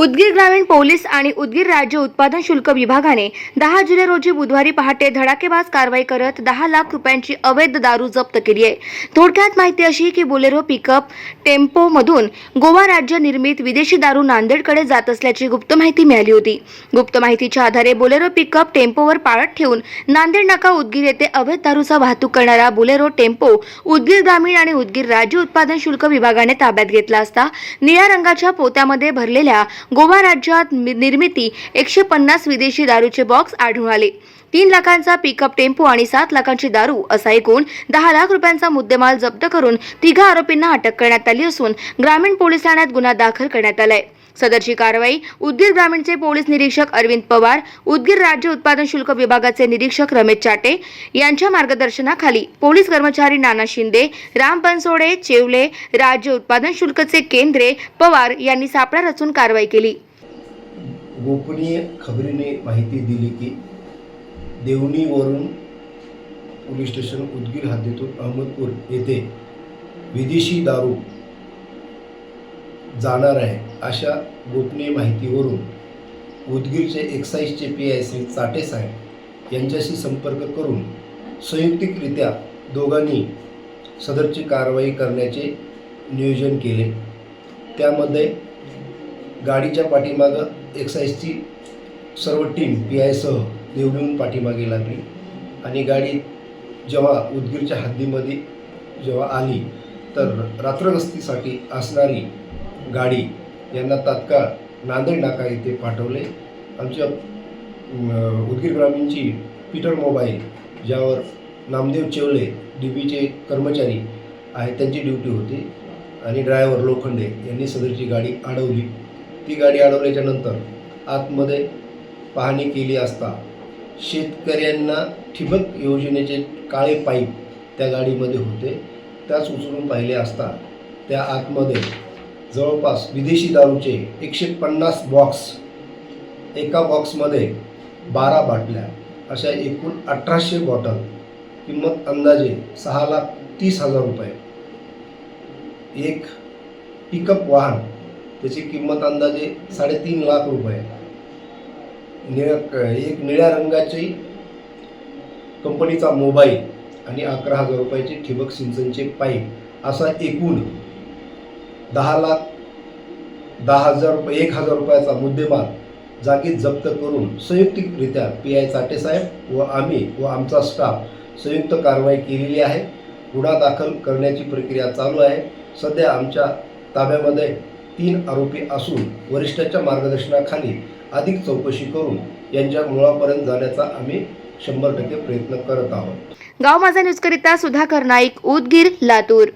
उदगीर ग्रामीण पोलीस आणि उदगीर राज्य उत्पादन शुल्क विभागाने दहा जुलै रोजी बुधवारी पहाटे धडाकेबाज कारवाई करत दहा लाख रुपयांची अवैध दारू जप्त केली आहे. थोडक्यात माहिती अशी की बोलेरो पिकअप टेम्पोमधून गोवा राज्य निर्मित विदेशी दारू नांदेडकडे जात असल्याची गुप्त माहिती मिळाली होती. गुप्त माहितीच्या आधारे बोलेरो पिकअप टेम्पोवर पाळत ठेवून नांदेड नाका उदगीर येथे अवैध दारूचा वाहतूक करणारा बोलेरो टेम्पो उदगीर ग्रामीण आणि उदगीर राज्य उत्पादन शुल्क विभागाने ताब्यात घेतला असता निळ्या रंगाच्या पोत्यामध्ये भरलेल्या गोवा राज्यात मि- निर्मिती एकशे पन्नास विदेशी दारूचे बॉक्स आढळून आले. तीन लाखांचा पिकअप टेम्पो आणि सात लाखांची दारू असा एकूण दहा लाख रुपयांचा मुद्देमाल जप्त करून तिघा आरोपींना अटक करण्यात आली असून ग्रामीण पोलीस ठाण्यात गुन्हा दाखल करण्यात आलाय. सदरची कारवाई. उदगीर ग्रामीणचे पोलीस निरीक्षक अरविंद पवार उदगीर राज्य उत्पादन शुल्क विभागाचे निरीक्षक रमेश चाटे यांच्या मार्गदर्शनाखाली पोलीस कर्मचारी नाना शिंदे राम बनसोडे चेवले राज्य उत्पादन शुल्कचे केंद्रे पवार यांनी सापळा रचून कारवाई केली. गोपनीय खबरीने माहिती दिली की देवणीवरून पोलीस स्टेशन उदगीर हद्दीतून अहमदपूर येथे विदेशी दारू जाणार आहे अशा गोपनीय माहितीवरून उदगीरचे एक्साईजचे पी आय श्री चाटे साहेब यांच्याशी संपर्क करून संयुक्तिकरित्या दोघांनी सदरची कारवाई करण्याचे नियोजन केले. त्यामध्ये गाडीच्या पाठीमागं एक्साईजची सर्व टीम पी आयसह देवडून पाठीमागे लागली आणि गाडी जेव्हा उदगीरच्या हद्दीमध्ये जेव्हा आली तर रात्रगस्तीसाठी असणारी गाडी यांना तात्काळ नांदेड नाका येथे पाठवले. आमच्या उदगीर ग्रामीणची पीटर मोबाईल ज्यावर नामदेव चेवले डी बीचे कर्मचारी आहेत त्यांची ड्युटी होती. आणि ड्रायव्हर लोखंडे यांनी सदरची गाडी अडवली. ती गाडी अडवल्याच्या नंतर आतमध्ये पाहणी केली असता शेतकऱ्यांना ठिबक योजनेचे काळे पाईप त्या गाडीमध्ये होते. त्याच उचलून पाहिले असता त्या आतमध्ये जवळपास विदेशी दारूचे एकशे पन्नास बॉक्स एका बॉक्समध्ये बारा बाटल्या अशा एकूण अठराशे बॉटल किंमत अंदाजे सहा लाख तीस हजार रुपये. एक पिकअप वाहन त्याची किंमत अंदाजे साडेतीन लाख रुपये. निळ एक निळ्या रंगाची कंपनीचा मोबाईल आणि अकरा हजार रुपयाचे ठिबक सिंचनचे पाईप असा एकूण दहा लाख दहा हजार रुपये एक हजार रुपयाचा मुद्देमाल जागीत जप्त करून संयुक्तिकरित्या पी आय चाटेसाहेब व आम्ही व आमचा स्टाफ संयुक्त कारवाई केलेली आहे. गुन्हा दाखल करण्याची प्रक्रिया चालू आहे. सध्या आमच्या ताब्यामध्ये तीन आरोपी असून वरिष्ठाच्या मार्गदर्शनाखाली अधिक चौकशी करून यांच्या मुळापर्यंत जाण्याचा आम्ही शंभर टक्के प्रयत्न करत आहोत. गाव माझा न्यूजकरिता सुधाकर नाईक उदगीर लातूर.